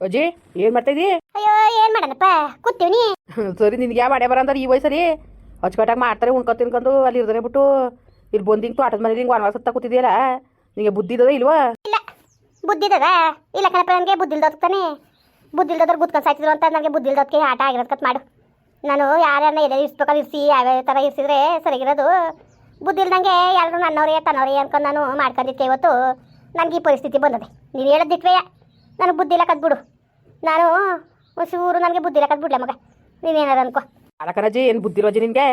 ಅಜ್ಜಿ ಏನ್ ಮಾಡ್ತಾ ಇದೀ? ಅಯ್ಯೋ ಏನ್ ಮಾಡಣಪ್ಪ? ಕೂತೀವಿ ಸರಿ ನಿನ್ಗೆ ಯಾವ ಮಾಡ್ಯ ಅಂದ್ರೆ ಈ ವಯಸ್ಸರಿ ಅಚ್ಚುಕಟ್ಟಾಗ ಮಾಡ್ತಾರೆ ಉಣ್ಕೊ ತಿನ್ಕೊಂಡು ಅಲ್ಲಿ ಇರ್ದರೆ ಬಿಟ್ಟು. ಇಲ್ಲಿ ಬಂದಿಂಗ್ ತೋಟದ ಮನೇಲಿ ಹಿಂಗೆ ವನವಾಸ ಹತ್ತ ಕೂತಿದ್ಯಲ್ಲ ನಿಂಗೆ ಬುದ್ಧಿ ಇದ್ದದ ಇಲ್ವಾ? ಇಲ್ಲ. ಬುದ್ಧಿ ಇದ್ದದ? ಇಲ್ಲ ಕಣಪ್ಪ ನನಗೆ ಬುದ್ಧಿ ಇಲ್ದೋದ್ ತಾನೆ. ಬುದ್ಧಿ ಇಲ್ದೋದ್ರ ಗುದ್ಕೊಂಡು ಸಾಯ್ತಿದ್ರು ಅಂತ ನನಗೆ ಬುದ್ಧಿ ಇಲ್ದೋದಕ್ಕೆ ಆಟ ಆಗಿರೋದ್ಕತ್ ಮಾಡು. ನಾನು ಯಾರನ್ನ ಎಲ್ಲ ಇರ್ಸ್ಬೇಕಾದ್ರೆ ಇರಿಸಿ ಯಾವ್ಯಾವ ಥರ ಇರಿಸಿದ್ರೆ ಸರಿಗಿರೋದು. ಬುದ್ಧಿ ಇಲ್ದಂಗೆ ಎಲ್ಲರೂ ನನ್ನವ್ರೆ ತನ್ನವ್ರೆ ಅನ್ಕೊಂಡು ನಾನು ಮಾಡ್ಕೊಂಡಿದ್ದೆ ಇವತ್ತು. ನನಗೆ ಈ ಪರಿಸ್ಥಿತಿ ಬಂದದೆ. ನೀನು ಹೇಳದಿಟ್ವೆಯ ನನಗೆ ಬುದ್ಧಿ ಇಲ್ಲ ಕದ್ಬಿಡು. ನಾನು ಒಂಚೂರು ನನಗೆ ಬುದ್ಧಿ ಇಲ್ಲ ಕದ್ಬಿಡ್ಲೆ ಮಗ. ನೀನೇನಾರು ಅನ್ಕೋ. ಅಲ್ಲ ಕಣಜ್ಜಿ ಏನು ಬುದ್ಧಿ ಇರೋಜಿ ನಿನಗೆ?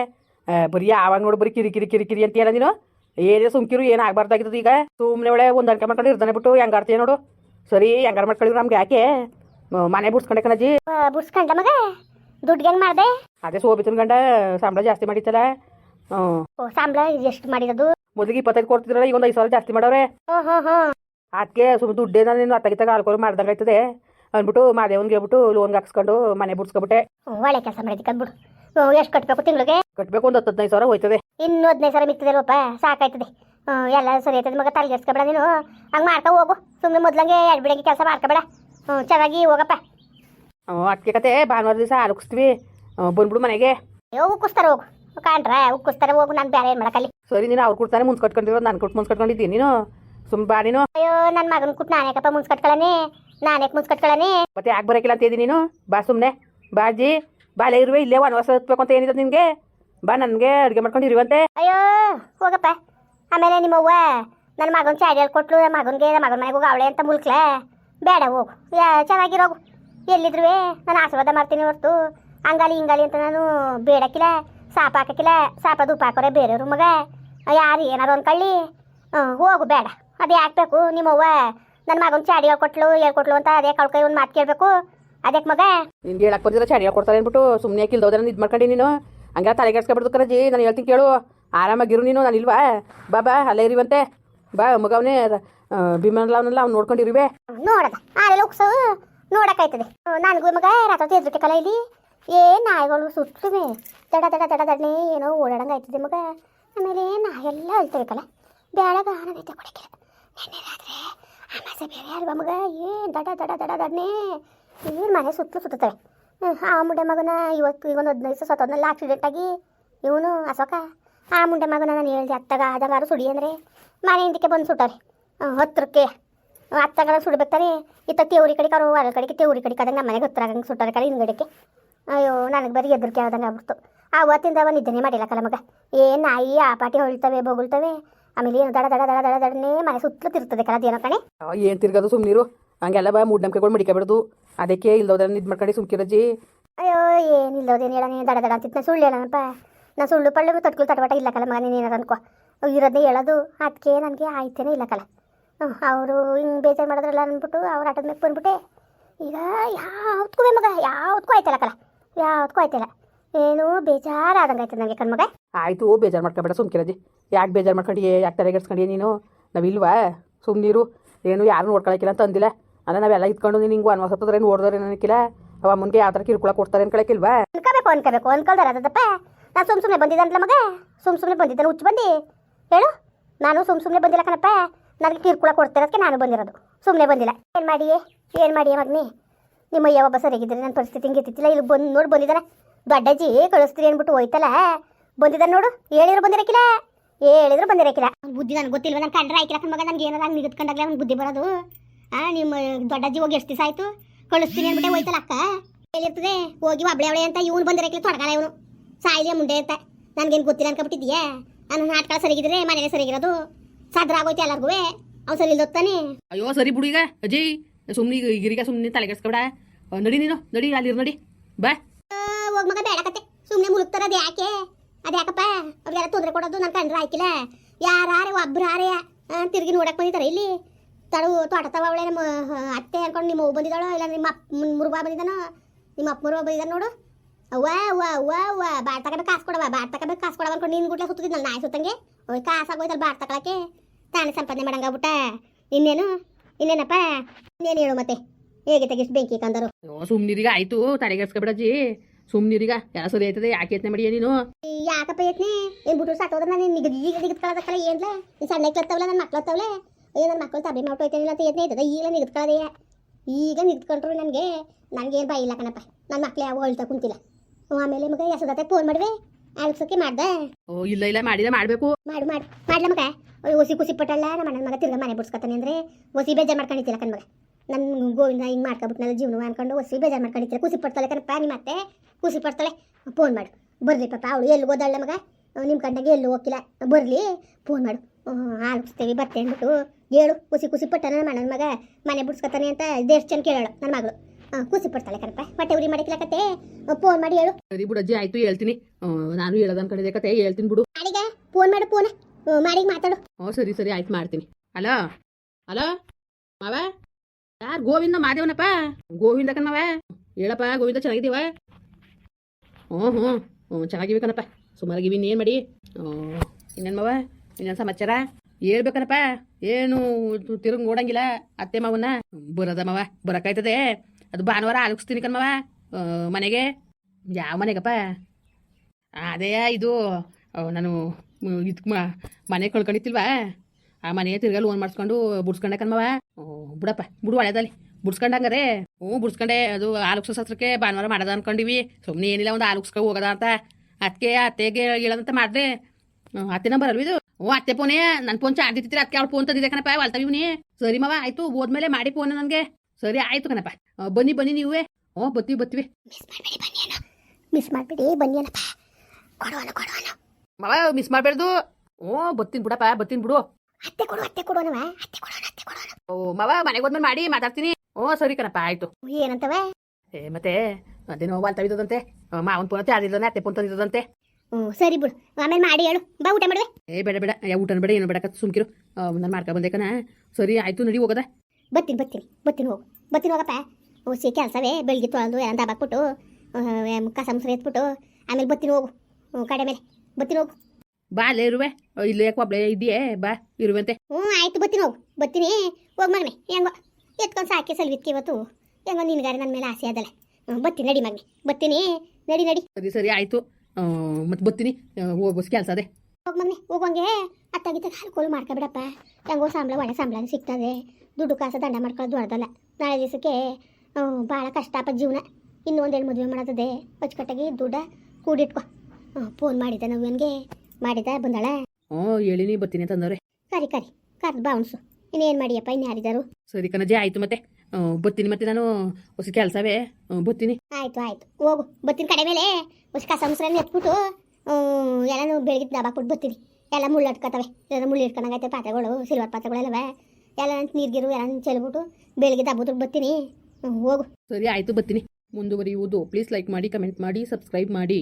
ಬರೀ ಆವಾಗ ನೋಡು ಬರೀ ಕಿರಿ ಕಿರಿ ಕಿರಿ ಕಿರಿ ಅಂತ ಹೇಳ ನೀನು? ಏನೇ ಸುಮ್ಕಿರು ಏನು ಆಗಬಾರ್ದಾಗಿರ್ತದೆ ಈಗ? ಸುಮ್ಮನೆ ಒಳ್ಳೆ ಒಂದು ಅನ್ಕೆ ಮಾಡ್ಕೊಂಡು ಇರ್ತಾನೆ ಬಿಟ್ಟು ಹೆಂಗಾಡ್ತೀಯ ನೋಡು? ಸರಿ ಹೆಂಗಾರ ಮಾಡ್ಕೊಳ್ಳಿ ನಮ್ಗೆ ಯಾಕೆ? ಮನೆ ಬುಡ್ಸ್ಕೊಂಡೆ ಕಣಜಿ ಬುಡ್ಸ್ಕೊಂಡ ಮಗ? ದುಡ್ಡು ಹೆಂಗ್ ಮಾಡಿದೆ? ಅದೇ ಸೋಬಿತನ ಗಂಡ ಸಂಬಳ ಜಾಸ್ತಿ ಮಾಡಿತ್ತಲ್ಲ. ಹ್ಞೂ ಸಂಬಳ ಎಷ್ಟು ಮಾಡಿರೋದು? ಮೊದಲಿಗೆ ಇಪ್ಪತ್ತೈದು ಕೊಡ್ತಿದ್ರಲ್ಲ ಈಗ ಒಂದು ಐದು ಸಾವಿರ ಜಾಸ್ತಿ ಮಾಡವ್ರೆ. ಹ್ಞೂ ಹ್ಞೂ ಹ್ಞೂ ಅದಕ್ಕೆ ಸುಮ್ಮನೆ ದುಡ್ಡೇನ ನೀನು ಅತ್ತಗಿತ್ತಾಗ ಆಲ್ಕೋರು ಮಾಡ್ದಂಗೆ ಆಯ್ತದೆ. ಅಂದ್ಬಿಟ್ಟು ಮಾದೇವನ್ಗೆ ಹೇಳ್ಬಿಟ್ಟು ಲೋನ್ಗೆ ಹಾಕ್ಸ್ಕೊಂಡು ಮನೆ ಬಿಡ್ಸ್ಕೊಬಿಟ್ಟೆ. ಒಳ್ಳೆ ಕೆಲಸ ಮಾಡಿದ್ದೆ ಅಂದ್ಬಿಡು. ಎಷ್ಟು ಕಟ್ಬೇಕು ತಿಂಗಳಿಗೆ? ಕಟ್ಟಬೇಕು ಒಂದು ಹತ್ತು ಹದಿನೈದು ಸಾವಿರ ಹೋಯ್ತದೆ. ಇನ್ನು ಹದಿನೈದು ಸಾವಿರ ಮಿಕ್ತದಿಲ್ಲಪ್ಪ ಸಾಕಾಯ್ತದೆ. ಎಲ್ಲ ಸರಿ ಆಯ್ತದೆ ಮಗ ತಲೆಗೆಸ್ಕೊಬೇಡ ನೀನು. ಹಂಗೆ ಮಾಡ್ಕೊ ಹೋಗು. ಸುಮ್ಮನೆ ಮೊದ್ಲಂಗೆ ಎರಡು ಬಿಡಂಗೆ ಕೆಲಸ ಮಾಡ್ಕೊಬೇಡ. ಹ್ಞೂ ಚೆನ್ನಾಗಿ ಹೋಗಪ್ಪ. ಅದಕ್ಕೆ ಕತೆ ಭಾನುವಾರ ದಿವಸ ಹಾಲುಕ್ಸ್ತೀವಿ ಬಂದ್ಬಿಡು ಮನೆಗೆ. ಹೋಗು ಉಕ್ಕಿಸ್ತಾರೆ ಹೋಗು. ಕಾಣ್ರ ಉಕ್ಕಿಸ್ತಾರೆ ಹೋಗು ನಾನು ಬೇರೆ ಏನು ಮಾಡಕ್ಕಲ್ಲಿ? ಸರಿ ನೀನು ಅವ್ರು ಕೊಡ್ತಾನೆ ಮುಂದೆ ಕಟ್ಕೊಂಡಿರೋ ನಾನು ಕೊಟ್ಟು ಮುಂದೆ ಕಟ್ಕೊಂಡಿದ್ದೀನಿ ನೀನು. ಸುಮ್ಮನೆ ಬಾ ನೀನು. ಅಯ್ಯೋ ನನ್ನ ಮಗನ ಕುಟ್ ನಾನು ಯಾಕಪ್ಪ ಮುನ್ಸ್ ಕಟ್ಕೊಳ್ಳನೆ ನಾನು ಯಾಕೆ ಮುನ್ಸ್ ಕಟ್ಕೊಳ್ಳನೆ ಮತ್ತೆ ಯಾಕೆ ಬರಕಿಲ್ಲ ಅಂತ ಇದ್ದೀನಿ ನೀನು? ಬಾ ಸುಮ್ಮನೆ ಬಾಜಿ ಬಾಲೆ ಇರುವೆ ಇಲ್ಲೇ ವನವಾಸ ಹತ್ಬೇಕು ಅಂತ ಏನಿದೆ ನಿನಗೆ? ಬಾ ನನಗೆ ಅಡುಗೆ ಮಾಡ್ಕೊಂಡು ಇರುವಂತೆ. ಅಯ್ಯೋ ಹೋಗಪ್ಪ. ಆಮೇಲೆ ನಿಮ್ಮವ್ವ ನನ್ನ ಮಗನ ಚಾಡಿಯಲ್ಲಿ ಕೊಟ್ಲು ನನ್ನ ಮಗನಿಗೆ ಮಗನ ಮನೆಗೆ ಹೋಗಿ ಅವಳೆ ಅಂತ ಮುಲ್ಕ್ಲೆ. ಬೇಡ ಹೋಗು. ಚೆನ್ನಾಗಿರೋಗು ಎಲ್ಲಿದ್ರು ನಾನು ಆಶೀರ್ವಾದ ಮಾಡ್ತೀನಿ ಹೊರ್ತು. ಹಂಗಾಲಿ ಹಿಂಗಾಲಿ ಅಂತ ನಾನು ಬೇಡಕ್ಕಿಲ್ಲ ಸಾಪ ಹಾಕಕ್ಕಿಲ್ಲ ಸಾಪ ಧೂಪ ಹಾಕೋರೆ ಬೇರೆಯವ್ರು ಮಗ. ಯಾರು ಏನಾರು ಅನ್ಕೊಳ್ಳಿ ಹೋಗು ಬೇಡ. ಅದು ಯಾಕೆ ಬೇಕು ನಿಮ್ಮವ್ವ ನನ್ನ ಮಗನ ಚಾಡಿ ಹೇಳ್ಕೊಟ್ಲು ಹೇಳ್ಕೊಟ್ಲು ಅಂತ ಅದೇ ಕಳ್ಕೊ ಒಂದು ಮಾತು ಕೇಳಬೇಕು. ಅದಕ್ಕೆ ಮಗ? ನಿನ್ಗೆ ಹೇಳಕ್ ಬಂದಿರೋ ಚಾಡಿ ಕೊಡ್ತಾರೆ ಅಂದ್ಬಿಟ್ಟು ಸುಮ್ಮನೆ ಕಿಲ್ದೋದ್ರೆ ಇದು ಮಾಡ್ಕೊಂಡು ನೀನು? ಹಂಗೆ ತಲೆ ಕೆಡ್ಸ್ಕೊಬಿಡ್ದು ಕರಜಿ ನಾನು ಹೇಳ್ತೀನಿ ಕೇಳು. ಆರಾಮಾಗಿರು ನೀನು ನಾನು ಇಲ್ವಾ? ಬಾ ಬಾ ಅಲ್ಲೇ ಇರಿವಂತೆ. ಬಾ ಮಗವನೇ ಭೀಮನಲ್ಲ ಅವನಲ್ಲ ಅವ್ನು ನೋಡ್ಕೊಂಡಿರುವೆ. ನೋಡದ ಆರೆಲ್ಲ ಉಕ್ಸವು ನೋಡಕ್ಕಾಯ್ತದೆ. ನನಗೂ ಮಗ ರಾತ್ರಿ ಹೆದ್ರಿಕೆ ಕಲ ಇಲ್ಲಿ. ಏ ನಾಯಿಗಳು ಸುತ್ತುವೆ. ದಡ ದಡ ದಡ ದಡನೆ ಏನೋ ಓಡಾಡಂಗೆ ಆಯ್ತದೆ ಮಗ. ಆಮೇಲೆ ನಾಯೆಲ್ಲ ಅಳ್ತವೆ ಕಲ ಬೇಡ ಐತೆ ಕೊಡಕ್ಕೆ ನೆನ್ನೆ ರಾತ್ರಿ ಅಮಾಸೆ ಬೇರೆ ಅಲ್ವಾ ಮಗ ಏನು ದಡ ದಡ ದಡ, ದಡನೆ. ಏನು ಮನೆ ಸುತ್ತಲೂ ಸುತ್ತುತ್ತವೆ? ಆ ಮುಂಡೆ ಮಗನ ಇವತ್ತು ಈಗ ಒಂದು ಹದಿನೈದು ದಿವಸ ಸತ್ತೋದ್ನಲ್ಲ ಆಕ್ಸಿಡೆಂಟ್ ಆಗಿ ಇವನು ಅಶೋಕ. ಆ ಮುಂಡೆ ಮಗನ ನಾನು ಹೇಳ್ದೆ, ಅತ್ತಾಗ ಆದಂಗಾರು ಸುಡಿ ಅಂದರೆ ಮನೆ ಹಿಂದಕ್ಕೆ ಬಂದು ಸುಟ್ಟಾರೆ ಹತ್ರಕ್ಕೆ. ಅತ್ತಗಳ ಸುಡ್ಬೇಕಾರೆ ಇತ್ತ ತೇವ್ರಿ ಕಡೆ ಕರು ಹೊರ ಕಡೆಗೆ ತೇವ್ರಿ ಕಡೆ ಕದಂಗೆ ನಮ್ಮ ಮನೆಗೆ ಹತ್ರ ಆಗಂಗೆ ಕಡೆ ಕರೆ ಹಿಂದ್ಗಡೆಗೆ. ಅಯ್ಯೋ, ನನಗೆ ಬರೀ ಎದ್ರಿಕೆ ಆದಂಗೆ ಆಗ್ಬಿಡ್ತು. ಆವತ್ತಿಂದ ಅವನು ನಿದ್ದೆನೇ ಮಾಡಿಲ್ಲ ಕಲ ಮಗ. ಏನು ನಾಯಿ, ಆ ಪಾಟಿ ಹೊಳ್ತವೆ ಬೊಗಳ್ತವೆ. ಆಮೇಲೆ ಏನು ದಡ ದಡ ದಡ ದಡ ದಡನೇ ಮನೆ ಸುತ್ತಲೂ ತಿರ್ತದೆ ಕಲ ಅದೇನೋ ಕಣೆ. ಏನು ತಿರ್ಗೋದು ಸುಮ್ಮನಿರು ಹಂಗೆಲ್ಲ ಬಾ ಮೂಢನಂಬಿಕೆಗಳು ಮಡಿಕಬಿಡೋದು. ಅದಕ್ಕೆ ಇಲ್ದೋದ್ರೆ ಇದು ಮಾಡ್ಕೊಂಡು ಸುಮ್ಕಿರಜ್ಜಿ ಅಯ್ಯೋ ಏನಿಲ್ಲೋದೇನು ಹೇಳ ನೀನು ದಡ ದಡ ಅಂತಿತ್ತು ಸುಳ್ಳು ಹೇಳಪ್ಪ ನಾನು ಸುಳ್ಳು ಪಳ್ಳು ತಟ್ಕೊಳ್ ತಟವಾಟ ಇಲ್ಲ ಕಲ ಮಗ ನೀನು ಅನ್ಕೋ ಇರೋದೇ ಹೇಳೋದು. ಅದಕ್ಕೆ ನನಗೆ ಆಯ್ತೇನೆ ಇಲ್ಲ ಕಲ ಹ್ಞೂ ಅವರು ಹಿಂಗೆ ಬೇಜಾರು ಮಾಡಿದ್ರಲ್ಲ ಅಂದ್ಬಿಟ್ಟು ಅವ್ರು ಆಟದ ಮೇಲೆ ಬಂದ್ಬಿಟ್ಟೆ. ಈಗ ಯಾವ್ದಕ್ಕೂ ಮಗ ಯಾವ್ದಕ್ಕೂ ಆಯ್ತಲ್ಲ ಕಲ ಯಾವ್ದಕ್ಕೂ ಆಯ್ತಲ್ಲ. ಏನು ಬೇಜಾರಾದಂಗೆ ಆಯ್ತದೆ ನನಗೆ ಕಣ್ಮಗ. ಆಯಿತು ಬೇಜಾರು ಮಾಡ್ಕೊಬೇಡ ಸುಮ್ಕಿರಜ್ಜಿ ಯಾಕೆ ಬೇಜಾರು ಮಾಡ್ಕೊಂಡಿಯೇ? ಯಾಕೆ ತಲೆಗೆಡ್ಸ್ಕೊಂಡಿಯೇ ನೀನು? ನಾವಿಲ್ವಾ ಸುಮ್ಮನಿರು ಏನು ಯಾರು ನೋಡ್ಕೊಳಕಿಲ್ಲ ಅಂತ ಅಂದಿಲ್ಲ. ಅಲ್ಲ ನಾವೆಲ್ಲ ಇದ್ಕೊಂಡು ನೀನು ಹಿಂಗೆ ವನವಾಸ ಏನು ನೋಡಿದ್ರೆ ನನಗಿಲ್ಲ ಅವ ಮುಂದೆ ಯಾವ ಥರ ಕಿರುಕುಳ ಕೊಡ್ತಾರೆ ಅನ್ಕೊಳಕಿಲ್ವಾ? ಅನ್ಕೋಬೇಕು ಅನ್ಕೋಬೇಕು. ಅನ್ಕೊಳ್ದಾರ ಅದಪ್ಪ ನಾನು ಸುಮ್ ಸುಮ್ಮನೆ ಬಂದಿದ್ದಲ್ಲ ಮಗ. ಸುಮ್ ಸುಮ್ಮನೆ ಬಂದಿದ್ದಾನೆ ಹುಚ್ಚು ಬಂದು. ಹೇಳು. ನಾನು ಸುಮ್ ಸುಮ್ಮನೆ ಬಂದಿಲ್ಲ ಕಣಪ್ಪ. ನನಗೆ ಕಿರುಕುಳ ಕೊಡ್ತಿರೋದಕ್ಕೆ ನಾನು ಬಂದಿರೋದು. ಸುಮ್ಮನೆ ಬಂದಿಲ್ಲ. ಏನು ಮಾಡಿಯೇ? ಏನು ಮಾಡಿಯೇ ಮಗ್ನಿ? ನಿಮ್ಮ ಯಾವ ಒಬ್ಬ ಸರಿಯಾಗಿದ್ರೆ ನನ್ನ ಪರಿಸ್ಥಿತಿ ಹಿಂಗೆ ಇತ್ತಿಲ್ಲ ಇಲ್ಲಿ ಬಂದು ನೋಡಿ ಬಂದಿದ್ದಾನೆ. ದೊಡ್ಡಜ್ಜಿ ಕಳಿಸ್ತೀರಿ ಅಂದ್ಬಿಟ್ಟು ಹೋಯ್ತಲ್ಲ? ಬಂದಿದ್ದಾನೆ ನೋಡು. ಹೇಳಿದ್ರು ಬಂದಿರಕಿಲ್ಲ. ಹೇಳಿದ್ರು ಬಂದಿರಕಿಲ್ಲ. ಬುದ್ಧಿ ನನಗೆ ಗೊತ್ತಿಲ್ವ? ನಾನು ಕಂಡ್ರೆ ಆಯ್ಕಿಲ್ಲ ಮಗ. ನನಗೆ ಏನಾರ ಹಂಗೆ ನಿಗದ್ಕೊಂಡಾಗಲೇ ಅವ್ನು ಬುದ್ಧಿ ಬರೋದು. ಆ ನಿಮ್ಮ ದೊಡ್ಡಜ್ಜಿ ಹೋಗಿ ಎಷ್ಟು ದಿವಸ ಆಯ್ತು? ಕಳಿಸ್ತೀನಿ ಅನ್ಬಿಟ್ಟೆ ಹೋಯ್ತಲ್ಲ ಅಕ್ಕ. ಹೇಳಿರ್ತದೆ ಹೋಗಿ ಒಬ್ಳೆ ಅವಳೆ ಅಂತ ಇವನು ಬಂದಿರಕಿಲ್ಲ ತೊಡಗಲ್ಲ ಇವನು. ಸಾಯಿಲಿಯ ಮುಂದೆ ಅಂತ. ನನ್ಗೇನು ಗೊತ್ತಿಲ್ಲ ಅನ್ಕೊಬಿಟ್ಟಿದ್ಯಾ ನಾನು ನಾಟಕ ಸರಿಗಿದ್ರೆ ಮನೆಗೆ ಸರಿಗಿರೋದು. ಸದ್ರ ಆಗೋಯ್ತು ಎಲ್ಲರಿಗೂ ಅವ್ನು ಸರಿ ಇಲ್ದೋಗ್ತಾನೆ ಅಯ್ಯೋ ಸರಿ ಬುಡಿಗ ಈಗ. ಅಜಯ್ ಸುಮ್ಮನೆ ಗಿರಿಗ ಸುಮ್ಮನೆ ತಲೆಗೆಡ್ಸ್ಕೊಬೇಡ ನಡಿ ನೀನು ನಡಿ ಅಲ್ಲಿರು ನಡಿ. ಬಾ. ಹೋಗ್ ಮಗ ಬೇಡ ಕತೆ ಸುಮ್ಮನೆ ಮುಳುಗ್ತಾರ ಯಾಕೆ? ಅದು ಯಾಕಪ್ಪ? ಅವ್ರಿಗೆಲ್ಲ ತೊಂದರೆ ಕೊಡೋದು ನನ್ನ ಕಂಡ್ರೆ ಆಯ್ಕಿಲ್ಲ. ಯಾರೇ ಒಬ್ರಾರೇ ತಿರುಗಿ ನೋಡಕ್ ಬಂದಿದ್ದಾರೆ ಇಲ್ಲಿ. ತಳು ತೋಟ ತವ ಅವಳೆ ನಮ್ಮ ಅತ್ತೆ ಅನ್ಕೊಂಡು ನಿಮ್ಮ ಬಂದಿದ್ದಾಳೋ ಇಲ್ಲ ನಿಮ್ಮ ಅಪ್ಪ ಮುರುಬ ಬಂದಿದ್ದಾನೋ? ನಿಮ್ಮ ಅಪ್ಪ ಮುರುಬ ಬಂದಿದ್ದಾನೆ ನೋಡು. ಅವ್ವ ಅವ್ವ ಅವ್ವ ಅವ್ವ ಬಾಟ್ ತಗೋಬೇಕು ಕಾಸು ಕೊಡವ ಬಾಟ್ ತಗೋಬೇಕು ಕಾಸು ಕೊಡವ ಅನ್ಕೊಂಡು ನಿನ್ ಗುಟ್ಲೆ ಸುತ್ತಿದ್ನಲ್ಲ ನಾಯಿ ಸುತ್ತಂಗೆ? ಅವ್ರಿಗೆ ಕಾಸು ಆಗೋಯ್ತಲ್ಲ ಬಾಟ್ ತಗೊಳಕ್ಕೆ ತಾನೇ ಸಂಪಾದನೆ ಮಾಡಂಗಾಗ್ಬಿಟ್ಟ ಇನ್ನೇನು? ಇನ್ನೇನಪ್ಪ? ಇನ್ನೇನು ಹೇಳು ಮತ್ತೆ? ಹೇಗೆ ತೆಗಿಸ್ ಬೆಂಕಿ ಕಂದರು? ಅಯ್ಯೋ ಆಯ್ತು ತಲೆಗೆಡ್ಸ್ಕೊಬೇಡಜ್ಜಿ ಸುಮ್ಮನಿರೀಗ ಎಲ್ಲ ಸರಿ ಆಯ್ತದೆ ಯಾಕೆ ಯತ್ನೆ ಮಾಡಿಯ ನೀನು? ಯಾಕಪ್ಪ ಯತ್ನೆ? ಏನ್ ಬಿಟ್ರು ಸಾಕೋದ್ರ ನಾನು ನಿಗದಿ ಈಗ ನಿಗದ್ಕೊಳ್ಳೋದಕ್ಕಲ್ಲ ಏನ್ಲ? ಈ ಸಣ್ಣ ಕ್ಲತ್ತವಲ್ಲ ನನ್ನ ಮಕ್ಳು ಹತ್ತವಲ್ಲ ಅಯ್ಯೋ ನನ್ನ ಮಕ್ಕಳು ಮಾಡ್ಕೊ ಹೋಯ್ತೇನಿಲ್ಲ ಅಂತ ಯತ್ನೆ ಐತದ ಈಗ ನಿಗದ್ಕೊಳ್ಳೋದೇ ಈಗ ನಿಗದ್ಕೊಂಡ್ರು ನನಗೆ ನನಗೇನು ಬಾಯಿಲ್ಲ ಕಣಪ್ಪ. ನನ್ನ ಮಕ್ಳು ಯಾವ ಹೇಳ್ತಾ ಕುಂತಿಲ್ಲ. ಆಮೇಲೆ ಮಗ ಯಶೋದತ್ತೆ ಫೋನ್ ಮಾಡಿದೆ ಆಲ್ಸೋಕೆ ಮಾಡ್ದೆ? ಓ ಇಲ್ಲ ಇಲ್ಲ ಮಾಡಿದೆ ಮಾಡಬೇಕು. ಮಾಡು ಮಾಡು. ಮಾಡ್ಲ ಮಗ? ಒಸಿ ಖುಷಿ ಪಟ್ಟಲ್ಲ ನಮ್ಮ ಅಣ್ಣನ ಮಗ ತಿರ್ಗಾ ಮನೆ ಬಿಡ್ಸ್ಕೊತಾನೆ ಅಂದರೆ ಒಸಿ ಬೇಜಾರು ಮಾಡ್ಕೊಂಡಿದ್ದಿಲ್ಲ ಕಣ್ಮಗ ನನ್ನ ಗೋವಿಂದ ಹಿಂಗೆ ಮಾಡ್ಕೊಬಿಟ್ನಲ್ಲ ಜೀವನ ಅನ್ಕೊಂಡು ಒಸಿ ಬೇಜಾರು ಮಾಡ್ಕೊಂಡಿದ್ದಿಲ್ಲ ಖುಷಿ ಪಡ್ತಾಳೆ ಕಣಪ್ಪ ನಿಮ್ಮ ಅತ್ತೆ. ಖುಷಿ ಪಡ್ತಾಳೆ ಫೋನ್ ಮಾಡು. ಬರಲಿ ಪಾಪ ಅವಳು ಎಲ್ಲಿ ಓದಾಳೆ ಮಗ ನಿಮ್ಮ ಕಂಡಾಗೆ ಎಲ್ಲೂ ಹೋಗಿಲ್ಲ ಬರಲಿ ಫೋನ್ ಮಾಡು. ಆಲಿಸ್ತೇವೆ ಬರ್ತೇನೆ ಅಂದ್ಬಿಟ್ಟು ಹೇಳು. ಖುಷಿ ಖುಷಿ ಪಟ್ಟಾನ ನನ್ನ ಮಗ ಮನೆ ಬಿಡ್ಸ್ಕೊತಾನೆ ಅಂತ ದೇಶ ಚೆನ್ನ ಕೇಳೋಳು ನನ್ನ ಮಗಳು. ಕುಸಿ ಖುಷಿ ಪಡ್ತಾಳೆ ಕಣಪ್ಪ ಹೊಟ್ಟೆ ಉರಿ ಮಾಡಿಕ್ಲಕತ್ತೆ ಫೋನ್ ಮಾಡಿ ಹೇಳು. ಸರಿ ಬಿಡು ಅಜ್ಜಿ ಆಯ್ತು ಹೇಳ್ತೀನಿ. ನಾನು ಹೇಳೋದು ಕಡೆ ಕತೆ ಹೇಳ್ತೀನಿ ಬಿಡು. ಮಾಡಿಗ ಫೋನ್ ಮಾಡು ಫೋನ್. ಮಾಡಿ ಮಾತಾಡು. ಹ್ಞೂ ಸರಿ ಸರಿ ಆಯ್ತು ಮಾಡ್ತೀನಿ. ಹಲೋ ಹಲೋ ಮಾವ ಯಾರು ಗೋವಿಂದ ಮಾದೇವನಪ್ಪ? ಗೋವಿಂದ ಕಣವ ಹೇಳಪ್ಪ ಗೋವಿಂದ ಚೆನ್ನಾಗಿದ್ದೀವ? ಹ್ಞೂ ಹ್ಞೂ. ಹ್ಞೂ ಚೆನ್ನಾಗಿವಿ ಕಣಪ್ಪ ಸುಮಾರಾಗಿವಿ ಏನು ಮಾಡಿ? ಇನ್ನೇನು ಮಾವ? ಇನ್ನೇನು ಸಮಾಚಾರ? ಹೇಳ್ಬೇಕನಪ್ಪ. ಏನು ತಿರುಗಿ ನೋಡಂಗಿಲ್ಲ ಅತ್ತೆ ಮಾವನ್ನ. ಬರೋದ ಮಾವ? ಬರೋಕಾಯ್ತದೆ ಅದು ಭಾನುವಾರ ಆಲೋಗಿಸ್ತೀನಿ ಕಣ್ ಮಾವ. ಮನೆಗೆ? ಯಾವ ಮನೆಗಪ್ಪ? ಅದೇ ಇದು. ನಾನು ಇದಕ್ಕೆ ಮನೆ ಕಳ್ಕೊಂಡಿತ್ತಿಲ್ವಾ? ಆ ಮನೆ ತಿರ್ಗಾ ಲೋನ್ ಮಾಡಿಸ್ಕೊಂಡು ಬುಡ್ಸ್ಕೊಂಡೆ ಕಣ್ಮವ ಬಿಡಪ್ಪ, ಬಿಡು ಒಳ್ಳೆದಲ್ಲಿ ಬುಡ್ಸ್ಕೊಂಡಂಗಾರೆ? ಹ್ಞೂ ಬುಡ್ಸ್ಕೊಂಡೆ. ಅದು ಆಲುಕ್ಸ ಸತ್ರಕ್ಕೆ ಭಾನುವಾರ ಮಾಡೋದ ಅನ್ಕೊಂಡಿವಿ. ಸುಮ್ಮನೆ ಏನಿಲ್ಲ ಒಂದು ಆಲುಕ್ಸ್ಕೊ ಹೋಗೋದ ಅಂತ. ಅದಕ್ಕೆ ಅತ್ತೆಗೆ ಹೇಳೋದಂತ ಮಾಡಿದೆ. ಅತ್ತೆನ ಬರಲ್ವ ಇದು? ಓ ಅತ್ತೆ ಫೋನೇ ನನ್ನ ಫೋನ್ ಚಾರ್ಜ್ ಇರ್ತೀರ ಅದಕ್ಕೆ ಅವ್ಳು ಫೋನ್ ತಂದಿದೆ ಕಣಪ್ಪ ವಾಲ್ತಾವಿ ಇವನಿ. ಸರಿ ಮಾವ ಆಯ್ತು ಹೋದ್ಮೇಲೆ ಮಾಡಿ ಫೋನ್ ನನಗೆ. ಸರಿ ಆಯ್ತು ಕಣಪ್ಪ. ಬನ್ನಿ ಬನ್ನಿ ನೀವೇ. ಹ್ಞೂ ಬತ್ತೀವಿ ಬತ್ತೀವಿ. ಮಿಸ್ ಮಾಡಬೇಡಿ ಬನ್ನಿ ಅಲ್ಲಪ್ಪ ಕೊಡೋಣ ಕೊಡುವನ ಮವ ಮಿಸ್ ಮಾಡಬೇಡ್ದು? ಓ ಬತ್ತೀನಿ ಬಿಡಪ್ಪ ಬತ್ತೀನಿ ಬಿಡು. ಅತ್ತೆ ಕೊಡು ಅತ್ತೆ ಕೊಡೋಣ ಅತ್ತೆ ಕೊಡೋಣ ಅತ್ತೆ ಕೊಡೋಣ ಓ ಮಾವ ಮನೆಗೆ ಹೋದ್ಮೇಲೆ ಮಾಡಿ ಮಾತಾಡ್ತೀನಿ. ಓ ಸರಿ ಕಣಪ್ಪ ಆಯ್ತು. ಏನಂತವೆ? ಏ ಮತ್ತೆ ಅದೇನೋ ವಾಲ್ ತವಿದಂತೆ ಮಾವನ್ ಫೋನ್ ಚಾರ್ಜಿಲ್ಲದಾನೆ ಅತ್ತೆ ಫೋನ್ ತಂದಿದ್ದದಂತೆ? ಹ್ಞೂ ಸರಿ ಬಿಡು. ಆಮೇಲೆ ಮಾಡಿ ಹೇಳು. ಬಾ ಊಟ ಮಾಡುವೆ. ಏ ಬೇಡ ಬೇಡ. ಯಾ ಊಟನ ಬೇಡ ಏನು ಬೇಡ ಕತ್ ಸುಮ್ಕಿರು. ನಾನು ಮಾಡ್ಕೊ ಬಂದೆ ಕಣ. ಸರಿ ಆಯ್ತು ನಡಿ ಹೋಗದ. ಬರ್ತೀನಿ ಬರ್ತೀನಿ ಬರ್ತೀನಿ ಹೋಗು. ಬತ್ತೀನಿ ಹೋಗಪ್ಪ. ಓಸಿ ಕೆಲಸವೇ ಬೆಳಿಗ್ಗೆ ತೊಳೆದು ಎಲ್ಲ ಹಾಕ್ಬಿಟ್ಟು ಕಸ ಮುಸ್ರೆ ಎತ್ಬಿಟ್ಟು ಆಮೇಲೆ ಬರ್ತೀನಿ ಹೋಗು. ಹ್ಞೂ ಕಡೆ ಮೇಲೆ. ಬರ್ತೀನಿ ಹೋಗು. ಬಾ ಅಲ್ಲೇ ಇರುವೆ. ಇಲ್ಲೇ ಯಾಕೆ ಒಬ್ಬಳೇ ಇದೆಯೇ ಬಾ ಇರುವಂತೆ. ಹ್ಞೂ ಆಯ್ತು ಬರ್ತೀನಿ ಹೋಗು. ಬರ್ತೀನಿ ಹೋಗಿ ಮಗನೆ ಹೆಂಗೋ. ಎತ್ಕೊಂಡು ಸಾಕಿ ಸಲ್ವಿತ್ಕೆ ಇವತ್ತು. ಹೆಂಗೋ ನಿನ್ಗಾರೆ ನನ್ನ ಮೇಲೆ ಆಸೆ ಅದಲ್ಲ. ಬತ್ತೀನಿ ನಡಿ ಮಗ್ನಿ. ಬತ್ತೀನಿ ನಡಿ ನಡಿ. ಸರಿ ಸರಿ ಆಯ್ತು. ಮತ್ತೆ ಬರ್ತೀನಿ. ಹೋಗೋಸ್ ಕೆಲಸ ಅದೇ. ಹೋಗಿ ಮಗನೆ ಹೋಗಂಗೆ ಅತ್ತಾಗಿತ್ತ ಹಾಲ್ಕೋಲು ಮಾಡ್ಕೊಬಿಡಪ್ಪ ಹೆಂಗೋ ಸಾಂಬಳ ಒಳ್ಳೆ ಸಾಂಬಳ ಸಿಗ್ತದೆ. ದುಡ್ಡು ಕಾಸು ದಂಡ ಮಾಡ್ಕೊಳ್ಳೋದು ದೊಡ್ಡದಲ್ಲ ನಾಳೆ ದಿವಸಕ್ಕೆ ಭಾಳ ಕಷ್ಟಪ್ಪ ಜೀವನ. ಇನ್ನೂ ಒಂದೇಳು ಮದುವೆ ಮಾಡೋದದೆ. ಅಚ್ಚುಕಟ್ಟಾಗಿ ದುಡ್ಡ ಕೂಡಿಟ್ಕೊ. ಫೋನ್ ಮಾಡಿದ್ದ ನವ್ವನ್ಗೆ ಮಾಡಿದ ಬಂದಾಳ. ಹ್ಞೂ ಹೇಳಿನಿ ಬರ್ತೀನಿ ಅಂತಂದವ್ರೆ ಕರಿ ಕರಿ. ಕರ್ದು ಬಾವುಣ್ಸು ಇನ್ನೇನು ಮಾಡಿಯಪ್ಪ ಇನ್ನು ಯಾರಿದ್ದಾರು ಸರಿ ಕಣಜೆ ಆಯ್ತು ಮತ್ತೆ. ಬತ್ತೀನಿ ಮತ್ತೆ ನಾನು. ಹೊಸ ಕೆಲಸವೇ? ಬರ್ತೀನಿ ಆಯ್ತು ಆಯ್ತು. ಹೋಗು ಬತ್ತಿನ ಕಡೆ ಮೇಲೆ. ಹೊಸ ಕಸ ಮುಸ್ರನ್ನ ಎತ್ಬಿಟ್ಟು ಎಲ್ಲಾನು ಬೆಳಗ್ಗೆ ದಬಾಕ್ಬಿಟ್ಟು ಬರ್ತೀನಿ ಎಲ್ಲ ಮುಳ್ಳು ಇಟ್ಕೊತವೆ. ಎಲ್ಲ ಮುಳ್ಳು ಇಟ್ಕೊಂಡಾಗೈತೆ ಪಾತ್ರೆಗಳು ಸಿಲ್ವರ್ ಪಾತ್ರೆಗಳೆಲ್ಲವೆ ಎಲ್ಲ ನೀರ್ಗಿರು ಎಲ್ಲ ಚೆಲ್ಬಿಟ್ಟು ಬೆಳಗ್ಗೆ ದಬ್ಬುದ್ರು ಬರ್ತೀನಿ ಹ್ಮ್, ಹೋಗು. ಸರಿ ಆಯ್ತು ಬರ್ತೀನಿ ಮುಂದುವರಿಯುವುದು. ಪ್ಲೀಸ್ ಲೈಕ್ ಮಾಡಿ ಕಮೆಂಟ್ ಮಾಡಿ ಸಬ್ಸ್ಕ್ರೈಬ್ ಮಾಡಿ.